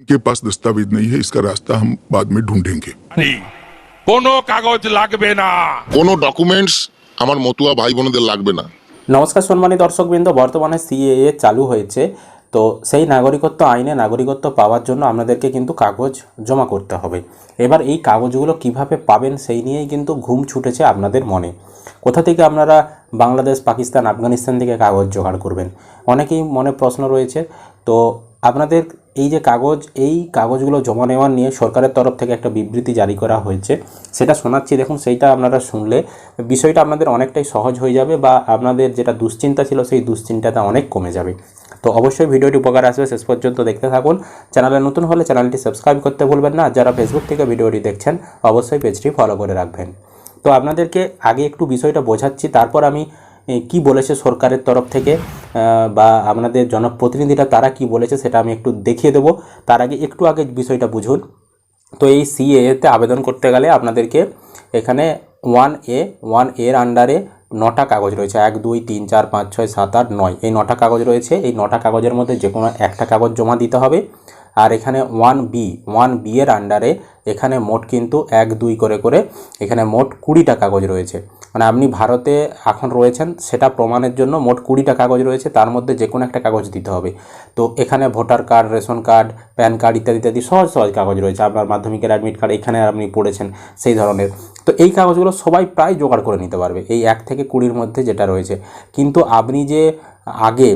के पास दस्तावेज नहीं है इसका रास्ता हम बाद में ढूंढेंगे নেই। কোনো কাগজ লাগবে না কোনো ডকুমেন্টস আমার মতুয়া ভাই বোনদের লাগবে না নমস্কার সম্মানী দর্শকবৃন্দ বর্তমানে সিএএ চালু হয়েছে তো সেই নাগরিকত্ব আইনে নাগরিকত্ব পাওয়ার জন্য আপনাদেরকে কিন্তু কাগজ জমা করতে হবে এবার এই কাগজগুলো কিভাবে পাবেন সেই নিয়েই কিন্তু ঘুম ছুটেছে আপনাদের মনে কোথা থেকে আপনারা বাংলাদেশ পাকিস্তান আফগানিস্তান থেকে কাগজ জোগাড় করবেন অনেকেই মনে প্রশ্ন রয়েছে তো আপনাদের এই যে কাগজ, এই কাগজগুলো জমা নেওয়া নিয়ে সরকারের তরফ থেকে একটা বিবৃতি জারি করা হয়েছে। সেটা শোনাচ্ছি, দেখুন, সেইটা আপনারা শুনলে বিষয়টা আপনাদের অনেকটাই সহজ হয়ে যাবে বা আপনাদের যেটা দুশ্চিন্তা ছিল সেই দুশ্চিন্তাটা অনেক কমে যাবে। তো অবশ্যই ভিডিওটি উপকার আসবে, শেষ পর্যন্ত দেখতে থাকুন। চ্যানেলে নতুন হলে চ্যানেলটি সাবস্ক্রাইব করতে ভুলবেন না। যারা ফেসবুক থেকে ভিডিওটি দেখছেন, অবশ্যই পেজটি ফলো করে রাখবেন। তো আপনাদেরকে আগে একটু বিষয়টা বোঝাচ্ছি, তারপর আমি কি বলেছে সরকারের তরফ থেকে বা আপনাদের জনপ্রতিনিধিরা তারা কি বলেছে সেটা আমি একটু দেখিয়ে দেবো। তার আগে একটু আগে বিষয়টা বুঝুন। তো এই সিএতে আবেদন করতে গেলে আপনাদেরকে এখানে ওয়ান এ ওয়ানের আন্ডারে নটা কাগজ রয়েছে। এক, দুই, তিন, চার, পাঁচ, ছয়, সাত, আট, নয়। এই নটা কাগজ রয়েছে। এই নটা কাগজের মধ্যে যে কোনো একটা কাগজ জমা দিতে হবে। আর এখানে ওয়ান বি ওয়ান বি এর আন্ডারে এখানে মোট কিন্তু এক, দুই করে করে এখানে মোট কুড়িটা কাগজ রয়েছে। মানে আপনি ভারতে এখন রয়েছেন, সেটা প্রমাণের জন্য মোট কুড়িটা কাগজ রয়েছে, তার মধ্যে যে কোনো একটা কাগজ দিতে হবে। তো এখানে voter card, ration card, PAN card ইত্যাদি ইত্যাদি সহজ সহজ কাগজ রয়েছে। আপনার মাধ্যমিকের অ্যাডমিট কার্ড এখানে আপনি পড়েছেন, সেই ধরনের। তো এই কাগজগুলো সবাই প্রায় জোগাড় করে নিতে পারবে, এই এক থেকে কুড়ির মধ্যে যেটা রয়েছে। কিন্তু আপনি যে আগে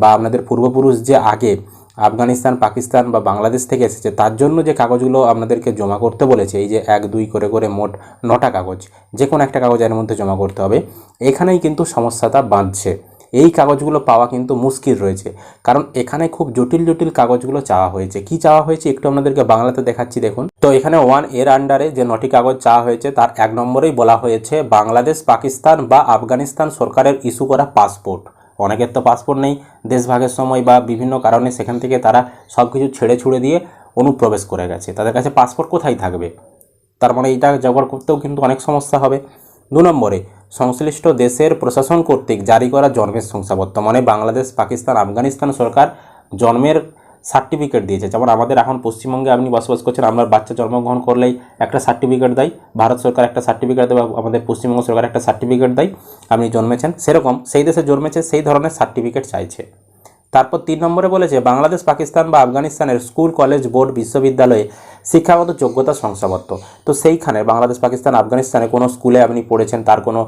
বা আপনাদের পূর্বপুরুষ যে আগে আফগানিস্তান, পাকিস্তান বা বাংলাদেশ থেকে এসেছে, তার জন্য যে কাগজগুলো আপনাদেরকে জমা করতে বলেছে, এই যে এক, দুই করে করে মোট নটা কাগজ, যে কোনো একটা কাগজ এর মধ্যে জমা করতে হবে। এখানেই কিন্তু সমস্যাটা বাঁধছে। এই কাগজগুলো পাওয়া কিন্তু মুশকিল রয়েছে। কারণ এখানে খুব জটিল জটিল কাগজগুলো চাওয়া হয়েছে। কি চাওয়া হয়েছে একটু আপনাদেরকে বাংলাতে দেখাচ্ছি, দেখুন। তো এখানে ওয়ানের আন্ডারে যে নটি কাগজ চাওয়া হয়েছে, তার এক নম্বরেই বলা হয়েছে বাংলাদেশ, পাকিস্তান বা আফগানিস্তান সরকারের ইস্যু করা পাসপোর্ট অনেকের তো পাসপোর্ট নেই, দেশভাগের সময় বা বিভিন্ন কারণে সেখান থেকে তারা সব কিছু ছেড়ে ছুড়ে দিয়ে অনুপ্রবেশ করে গেছে। তাদের কাছে পাসপোর্ট কোথায় থাকবে? তার মানে এটা জোগাড় করতেও কিন্তু অনেক সমস্যা হবে। দু নম্বরে, সংশ্লিষ্ট দেশের প্রশাসন কর্তৃক জারি করা জন্মের শংসাপত্র মানে বাংলাদেশ, পাকিস্তান, আফগানিস্তান সরকার জন্মের সার্টিফিকেট দিয়েছে। যেমন আমাদের এখন পশ্চিমবঙ্গে আপনি বসবাস করছেন আপনার বাচ্চা জন্মগ্রহণ করলেই একটা সার্টিফিকেট দেয়, ভারত সরকার একটা সার্টিফিকেট দেয়, আমাদের পশ্চিমবঙ্গ সরকার একটা সার্টিফিকেট দেয়, আপনি জন্মেছেন, সেরকম, সেই দেশে জন্মেছে, সেই ধরনের সার্টিফিকেট চাইছে। তারপর তিন নম্বরে বলেছে, বাংলাদেশ, পাকিস্তান বা আফগানিস্তানের স্কুল, কলেজ, বোর্ড, বিশ্ববিদ্যালয়ে শিক্ষাগত যোগ্যতা শংসাপত্র। তো সেইখানে বাংলাদেশ, পাকিস্তান, আফগানিস্তানে কোনো স্কুলে আপনি পড়েছেন, তার কোনো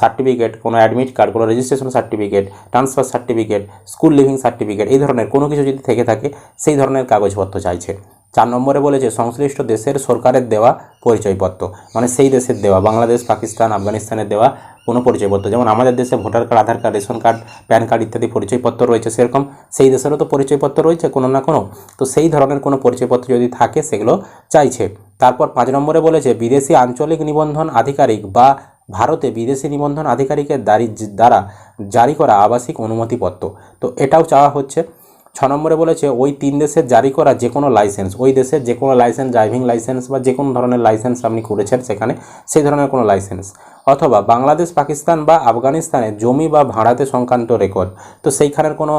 সার্টিফিকেট কোনো অ্যাডমিট কার্ড কোনো registration certificate transfer certificate school leaving certificate এই ধরনের কোনো কিছু যদি থেকে থাকে, সেই ধরনের কাগজপত্র চাইছে। চার নম্বরে বলেছে, সংশ্লিষ্ট দেশের সরকারের দেওয়া পরিচয়পত্র। মানে সেই দেশের দেওয়া, বাংলাদেশ, পাকিস্তান, আফগানিস্তানের দেওয়া কোনো পরিচয়পত্র। যেমন আমাদের দেশে voter card, Aadhaar card, ration card, PAN card ইত্যাদি পরিচয়পত্র রয়েছে সেরকম। সেই দেশেরও তো পরিচয়পত্র রয়েছে কোনো না কোনো। তো সেই ধরনের কোনো পরিচয়পত্র যদি থাকে, সেগুলো চাইছে। তারপর পাঁচ নম্বরে বলেছে, বিদেশি আঞ্চলিক নিবন্ধন আধিকারিক বা ভারতে বিদেশি নিবন্ধন আধিকারিকের দ্বারা জারি করা আবাসিক অনুমতিপত্র। তো এটাও চাওয়া হচ্ছে। ছ নম্বরে বলেছে, ওই তিন দেশের জারি করা যে কোনো লাইসেন্স, ওই দেশের যে কোনো লাইসেন্স, ড্রাইভিং লাইসেন্স বা যে কোনো ধরনের লাইসেন্স আপনি করেছেন সেখানে সেই ধরনের কোনো লাইসেন্স। অথবা বাংলাদেশ, পাকিস্তান বা আফগানিস্তানে জমি বা ভাড়াতে সংক্রান্ত রেকর্ড। তো সেইখানের কোনো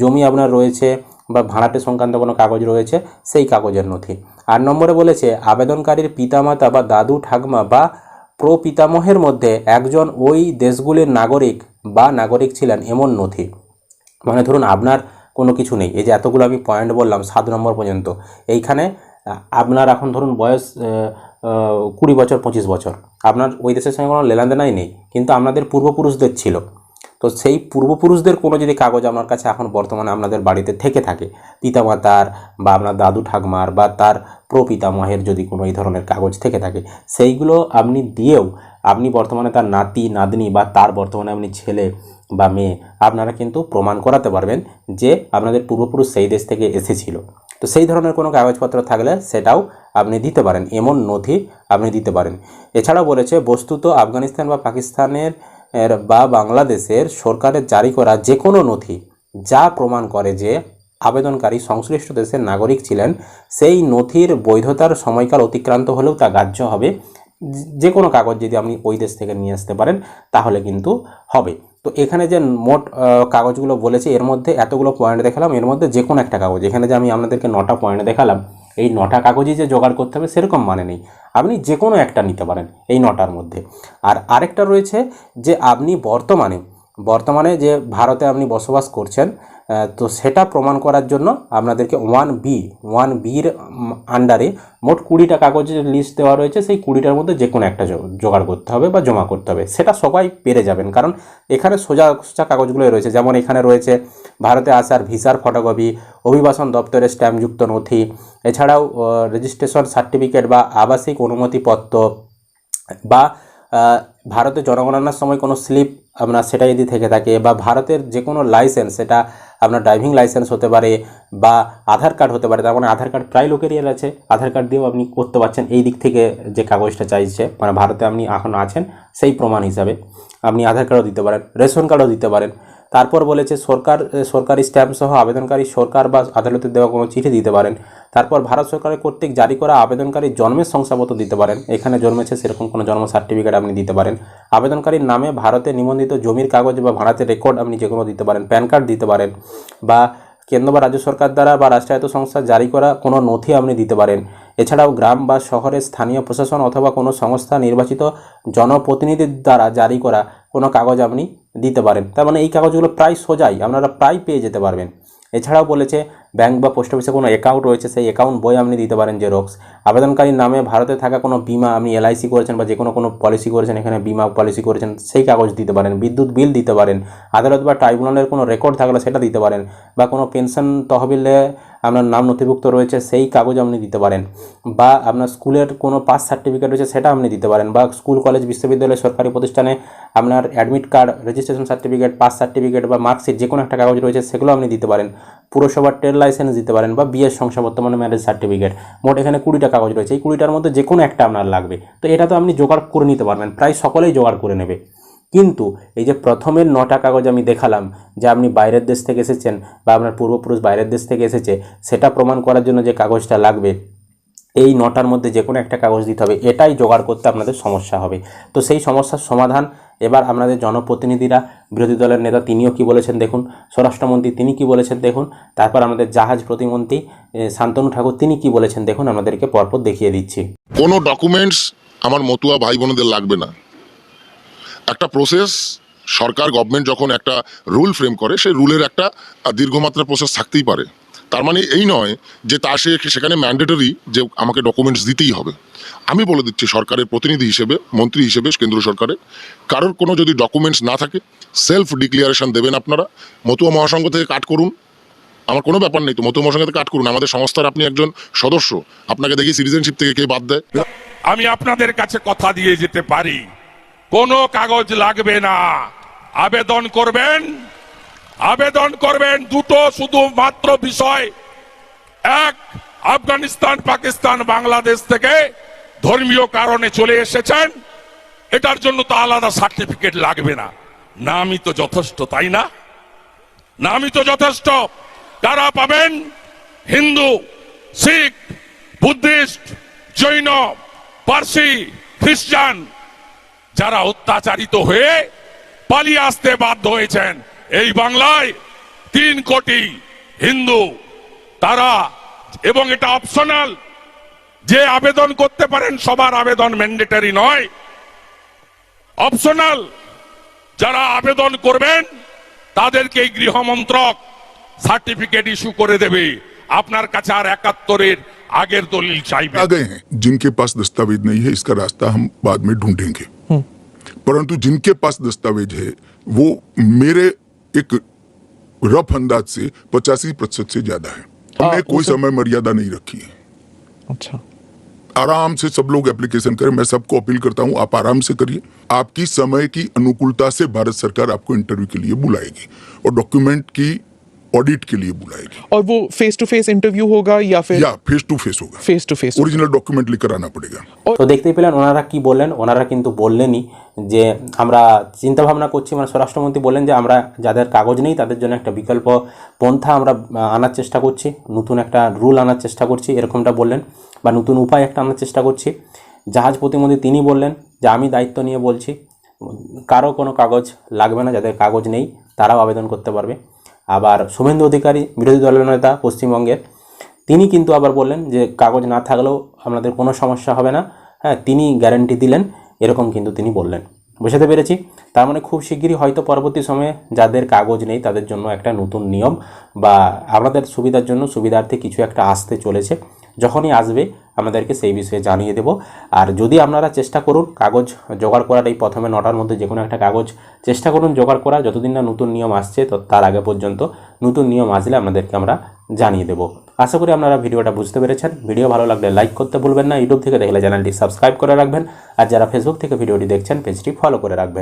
জমি আপনার রয়েছে বা ভাড়াটে সংক্রান্ত কোনো কাগজ রয়েছে, সেই কাগজের নথি। আট নম্বরে বলেছে, আবেদনকারীর পিতামাতা বা দাদু, ঠাকমা বা প্রপিতামহের মধ্যে একজন ওই দেশগুলির নাগরিক বা নাগরিক ছিলেন এমন নথি। মানে ধরুন, আপনার কোনো কিছু নেই। এই যে এতগুলো আমি পয়েন্ট বললাম, সাত নম্বর পর্যন্ত। এইখানে আপনার এখন ধরুন বয়স কুড়ি বছর, পঁচিশ বছর। আপনার ওই দেশের সঙ্গে কোনো লেনাদেনাই নেই, কিন্তু আপনাদের পূর্বপুরুষদের ছিল। তো সেই পূর্বপুরুষদের কোনো যদি কাগজ আপনার কাছে এখন বর্তমানে আপনাদের বাড়িতে থেকে থাকে, পিতামাতার বা আপনার দাদু ঠাকমার বা তার প্রপিতামহের যদি কোনো এই ধরনের কাগজ থেকে থাকে, সেইগুলো আপনি দিয়েও আপনি বর্তমানে তার নাতি, নাতনি বা তার বর্তমানে আপনি ছেলে বা মেয়ে, আপনারা কিন্তু প্রমাণ করাতে পারবেন যে আপনাদের পূর্বপুরুষ সেই দেশ থেকে এসেছিল। তো সেই ধরনের কোনো কাগজপত্র থাকলে সেটাও আপনি দিতে পারেন, এমন নথি আপনি দিতে পারেন। এছাড়াও বলেছে, বস্তুত আফগানিস্তান বা পাকিস্তানের বা বাংলাদেশের সরকারের জারি করা যে কোনো নথি যা প্রমাণ করে যে আবেদনকারী সংশ্লিষ্ট দেশের নাগরিক ছিলেন, সেই নথির বৈধতার সময়কাল অতিক্রান্ত হলেও তা গ্রাহ্য হবে। যে কোনো কাগজ যদি আপনি ওই দেশ থেকে নিয়ে আসতে পারেন, তাহলে কিন্তু হবে। তো এখানে যে মোট কাগজগুলো বলেছে, এর মধ্যে এতগুলো পয়েন্ট দেখালাম, এর মধ্যে যে কোনো একটা কাগজ। এখানে যে আমি আপনাদেরকে নটা পয়েন্ট দেখালাম, এই নটা কাগজই যে জোগাড় করতে হবে, সেরকম মানে নেই। আপনি যে কোনো একটা নিতে পারেন এই নটার মধ্যে। আর আরেকটা রয়েছে যে আপনি বর্তমানে বর্তমানে যে ভারতে আপনি বসবাস করছেন তো সেটা প্রমাণ করার জন্য আপনাদেরকে ওয়ান বি ওয়ান বির আন্ডারে মোট কুড়িটা কাগজের লিস্ট দেওয়া রয়েছে। সেই কুড়িটার মধ্যে যে কোনো একটা জোগাড় করতে হবে বা জমা করতে হবে। সেটা সবাই পেরে যাবেন। কারণ এখানে সোজা সোজা কাগজগুলোই রয়েছে। যেমন এখানে রয়েছে ভারতে আসার ভিসার ফটোকপি অভিবাসন দপ্তরের স্ট্যাম্পযুক্ত নথি, এছাড়াও রেজিস্ট্রেশন সার্টিফিকেট বা আবাসিক অনুমতিপত্র বা ভারতে জনগণনার সময় কোনো স্লিপ আপনার সেটা যদি থেকে থাকে বা ভারতের যে কোনো লাইসেন্স সেটা আপনার ড্রাইভিং লাইসেন্স হতে পারে বা আধার কার্ড হতে পারে, তার মানে আধার কার্ড প্রায় লোকেরই আছে। আধার কার্ড দিয়েও আপনি করতে পারছেন। এই দিক থেকে যে কাগজটা চাইছে মানে ভারতে আপনি এখন আছেন, সেই প্রমাণ হিসাবে আপনি আধার কার্ডও দিতে পারেন, রেশন কার্ডও দিতে পারেন। তারপর বলেছে সরকার সরকারি স্ট্যাম্প সহ আবেদনকারী সরকার বা আদালতে দেওয়া কোনো চিঠি দিতে পারেন। তারপর ভারত সরকারের কর্তৃক জারি করা আবেদনকারী জন্মের শংসাপত্র দিতে পারেন। এখানে জন্মেছে সেরকম কোনো জন্ম সার্টিফিকেট আপনি দিতে পারেন। আবেদনকারীর নামে ভারতে নিবন্ধিত জমির কাগজ বা ভাড়াতে রেকর্ড আপনি যে কোনো দিতে পারেন। প্যান কার্ড দিতে পারেন বা কেন্দ্র বা রাজ্য সরকার দ্বারা বা রাষ্ট্রায়ত্ত সংস্থা জারি করা কোনো নথি আপনি দিতে পারেন। এছাড়াও গ্রাম বা শহরের স্থানীয় প্রশাসন অথবা কোনো সংস্থা নির্বাচিত জনপ্রতিনিধির দ্বারা জারি করা কোনো কাগজ আপনি দিতে পারেন। তার মানে এই কাগজগুলো প্রায় সোজাই, আপনারা প্রায় পেয়ে যেতে পারবেন। এছাড়াও বলেছে ব্যাংক বা পোস্ট অফিসে কোনো অ্যাকাউন্ট রয়েছে, সেই অ্যাকাউন্ট বই আপনি দিতে পারেন জেরক্স আবেদনকারীর নামে ভারতে থাকা কোনো বিমা আপনি এলআইসি করেছেন বা যে কোনো কোনো পলিসি করেছেন, এখানে বিমা পলিসি করেছেন, সেই কাগজ দিতে পারেন, বিদ্যুৎ বিল দিতে পারেন, আদালত বা ট্রাইব্যুনালের কোনো রেকর্ড থাকলে সেটা দিতে পারেন, বা কোনো পেনশন তহবিলে আপনার নাম নথিভুক্ত রয়েছে, সেই কাগজ আপনি দিতে পারেন, বা আপনার স্কুলের কোনো পাস সার্টিফিকেট রয়েছে, সেটা আপনি দিতে পারেন, বা স্কুল, কলেজ, বিশ্ববিদ্যালয়, সরকারি প্রতিষ্ঠানে আপনার admit card registration certificate pass certificate বা মার্কশিট যে কোনো একটা কাগজ রয়েছে, সেগুলো আপনি দিতে পারেন। পুরসভার ট্রেড লাইসেন্স দিতে পারেন বা বিয়ের শংসাপত্র মানে ম্যারেজ সার্টিফিকেট মোট এখানে কুড়িটা কাগজ রয়েছে। এই কুড়িটার মধ্যে যে কোনো একটা আপনার লাগবে। তো এটা তো আপনি জোগাড় করে নিতে পারবেন। প্রায় সকলেই জোগাড় করে নেবে। কিন্তু এই যে প্রথমের নটা কাগজ আমি দেখালাম, যে আপনি বাইরের দেশ থেকে এসেছেন বা আপনার পূর্বপুরুষ বাইরের দেশ থেকে এসেছে, সেটা প্রমাণ করার জন্য যে কাগজটা লাগবে, এই নটার মধ্যে যে কোনো একটা কাগজ দিতে হবে। এটাই জোগাড় করতে আপনাদের সমস্যা হবে। তো সেই সমস্যার সমাধান এবার আপনাদের জনপ্রতিনিধিরা, বিরোধী দলের নেতা তিনিও কি বলেছেন দেখুন, স্বরাষ্ট্রমন্ত্রী তিনি কি বলেছেন দেখুন, তারপর আমাদের জাহাজ প্রতিমন্ত্রী শান্তনু ঠাকুর তিনি কি বলেছেন দেখুন, আমাদেরকে পরপর দেখিয়ে দিচ্ছি। কোনো ডকুমেন্টস আমার মতুয়া ভাই বোনদের লাগবে না। একটা প্রসেস সরকার গভর্নমেন্ট যখন একটা রুল ফ্রেম করে, সেই রুলের একটা দীর্ঘমাত্রা প্রসেস থাকতেই পারে। তার মানে এই নয় যে তা সে সেখানে ম্যান্ডেটরি যে আমাকে ডকুমেন্টস দিতেই হবে। আমি বলে দিচ্ছি সরকারের প্রতিনিধি হিসেবে, মন্ত্রী হিসেবে কেন্দ্র সরকারের, কারোর কোনো যদি ডকুমেন্টস না থাকে সেলফ ডিক্লিয়ারেশন দেবেন আপনারা। মতুয়া মহাসংঘ থেকে কাট করুন। আমার কোনো ব্যাপার নেই তো, মতুয়া মহাসংঘ থেকে কাট করুন। আমাদের সংস্থার আপনি একজন সদস্য। আপনাকে দেখি সিটিজেনশিপ থেকে কে বাদ দেয়। আমি আপনাদের কাছে কথা দিয়ে যেতে পারি। কোনো কাগজ লাগবে না। আবেদন করবেন। আবেদন করবেন দুটো শুধু মাত্র বিষয়। এক, আফগানিস্তান, পাকিস্তান, বাংলাদেশ থেকে ধর্মীয় কারণে চলে এসেছেন। এটার জন্য তো আলাদা সার্টিফিকেট লাগবে না। নামই তো যথেষ্ট, তাই না? নামই তো যথেষ্ট। কারা পাবেন হিন্দু, শিখ, বুদ্ধিস্ট, জৈন, পার্সি, খ্রিস্টান, যারা অত্যাচারিত হয়ে পালিয়ে আসতে বাধ্য হয়েছেন। এই বাংলায় তিন কোটি হিন্দু তারা এবং এটা অপশনাল যে আবেদন করতে পারেন সবার আবেদন ম্যান্ডেটারি নয় অপশনাল যারা আবেদন করবেন তাদেরকে এই গৃহমন্ত্রক সার্টিফিকেট ইস্যু করে দেবে আপনার কাছে আর একাত্তরের আগের দলিল চাইবে आ गए हैं जिनके पास दस्तावेज नहीं है इसका रास्ता हम बाद में ढूंढेंगे परंतु जिनके पास दस्तावेज है वो मेरे एक रफ अंदाज से पचासी प्रतिशत से ज़्यादा है। हमने कोई समय मर्यादा नहीं रखी है। अच्छा। आराम से सब लोग एप्लीकेशन करें मैं सबको अपील करता हूँ आप आराम से करिए। आपकी समय की अनुकूलता से भारत सरकार आपको इंटरव्यू के लिए बुलाएगी और डॉक्यूमेंट की ऑडिट के लिए बुलाएगी और वो फेस टू फेस इंटरव्यू होगा या फिर या फेस टू फेस होगा face to face original document लेकर आना पड़ेगा তো দেখতেই পেলেন ওনারা কি বললেন ওনারা কিন্তু বললেনই যে আমরা চিন্তা ভাবনা করছি মানে স্বরাষ্ট্রমন্ত্রী বললেন যে আমরা যাদের কাগজ নেই তাদের জন্য একটা বিকল্প পন্থা আমরা আহ, আনার চেষ্টা করছি নতুন একটা রুল আনার চেষ্টা করছি এরকমটা বললেন বা নতুন উপায় একটা আনার চেষ্টা করছি জাহাজ প্রতিমন্ত্রী তিনি বললেন যে আমি দায়িত্ব নিয়ে বলছি কারো কোনো কাগজ লাগবে না যাদের কাগজ নেই তারাও আবেদন করতে পারবে আবার শুভেন্দু অধিকারী, বিরোধী দলের নেতা পশ্চিমবঙ্গের, তিনি কিন্তু আবার বললেন যে কাগজ না থাকলেও আপনাদের কোনো সমস্যা হবে না। হ্যাঁ তিনি গ্যারেন্টি দিলেন, এরকম কিন্তু তিনি বললেন। বোঝাতে পেরেছি? তার মানে খুব শিগগিরই হয়তো পরবর্তী সময়ে যাদের কাগজ নেই তাদের জন্য একটা নতুন নিয়ম বা আপনাদের সুবিধার জন্য সুবিধার্থে কিছু একটা আসতে চলেছে। যখনই আসবে, আমাদেরকে সেই বিষয়ে জানিয়ে দেব। আর যদি আপনারা চেষ্টা করুন কাগজ জোগাড় করার, এই প্রথমে নটার মধ্যে যে কোনো একটা কাগজ চেষ্টা করুন জোগাড় করা, যতদিন না নতুন নিয়ম আসছে, তো তার আগে পর্যন্ত নতুন নিয়ম আসলে আপনাদেরকে আমরা জানিয়ে দেবো। আশা করি আপনারা ভিডিওটা বুঝতে পেরেছেন। ভিডিও ভালো লাগলে লাইক করতে ভুলবেন না। ইউটিউব থেকে দেখলে চ্যানেলটি সাবস্ক্রাইব করে রাখবেন। আর যারা ফেসবুক থেকে ভিডিওটি দেখছেন, পেজটি ফলো করে রাখবেন।